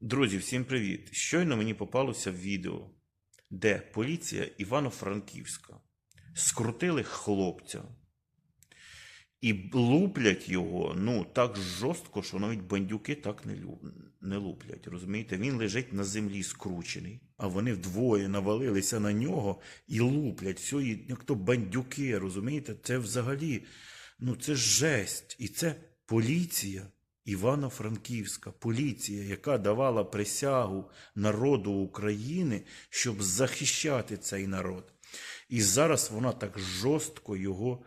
Друзі, всім привіт! Щойно мені попалося відео, де поліція Івано-Франківська скрутили хлопця і луплять його ну так жорстко, що навіть бандюки так не, не луплять. Розумієте? Він лежить на землі скручений, а вони вдвоє навалилися на нього і луплять. Все, як то бандюки, розумієте? Це взагалі, ну це жесть. І це поліція. Івано-Франківська поліція, яка давала присягу народу України, щоб захищати цей народ. І зараз вона так жорстко його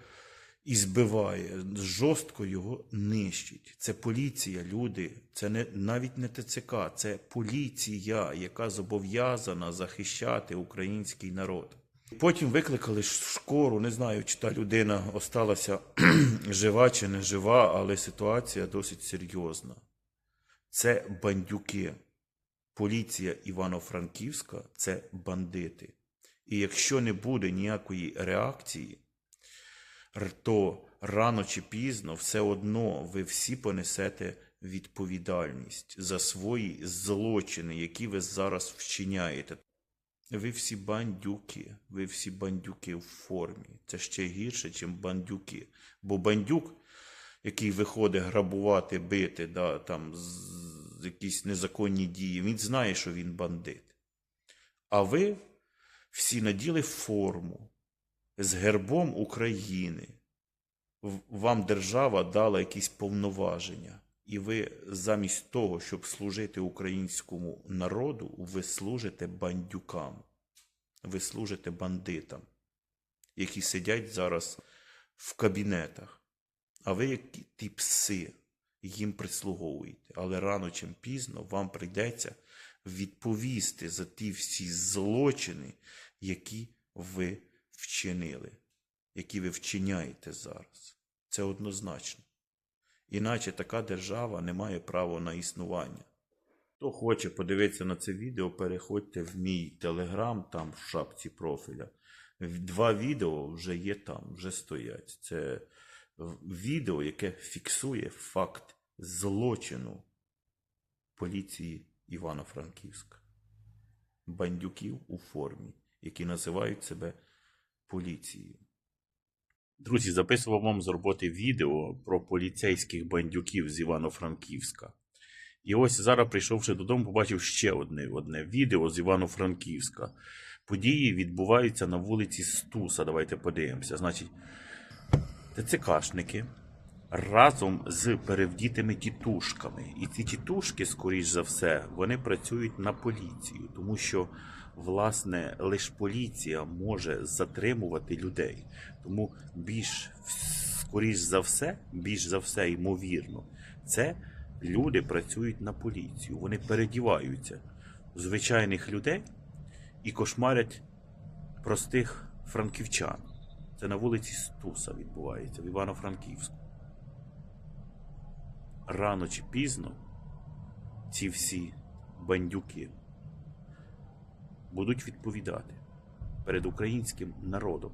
і збиває, жорстко його нищить. Це поліція, люди. Це не навіть не ТЦК, це поліція, яка зобов'язана захищати український народ. Потім викликали шкору, не знаю, чи та людина осталася жива чи не жива, але ситуація досить серйозна. Це бандюки. Поліція Івано-Франківська це бандити. І якщо не буде ніякої реакції, то рано чи пізно все одно ви всі понесете відповідальність за свої злочини, які ви зараз вчиняєте. Ви всі бандюки, ви всі бандюки в формі. Це ще гірше, ніж бандюки. Бо бандюк, який виходить грабувати, бити, да, там, з- якісь незаконні дії, він знає, що він бандит. А ви всі наділи форму з гербом України. Вам держава дала якісь повноваження. І ви замість того, щоб служити українському народу, ви служите бандюкам. Ви служите бандитам, які сидять зараз в кабінетах. А ви, як ті пси, їм прислуговуєте. Але рано чи пізно вам прийдеться відповісти за ті всі злочини, які ви вчинили, які ви вчиняєте зараз. Це однозначно. Іначе така держава не має права на існування. Хто хоче подивитися на це відео, переходьте в мій телеграм, там в шапці профіля. Два відео вже є там, вже стоять. Це відео, яке фіксує факт злочину поліції Івано-Франківська. Бандюків у формі, які називають себе поліцією. Друзі, записував вам з роботи відео про поліцейських бандюків з Івано-Франківська. І ось зараз, прийшовши додому, побачив ще одне, одне відео з Івано-Франківська. Події відбуваються на вулиці Стуса. Давайте подивимося. Значить, ТЦКшники разом з перевдітими тітушками. І ці тітушки, скоріш за все, вони працюють на поліцію, тому що, власне, лише поліція може затримувати людей. Тому більш скоріш за все, більш за все, ймовірно, це люди працюють на поліцію. Вони передіваються звичайних людей і кошмарять простих франківчан. Це на вулиці Стуса відбувається в Івано-Франківську. Рано чи пізно ці всі бандюки будуть відповідати перед українським народом.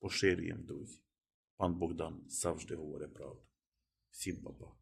Поширюємо, друзі. Пан Богдан завжди говорить правду. Всім па-па.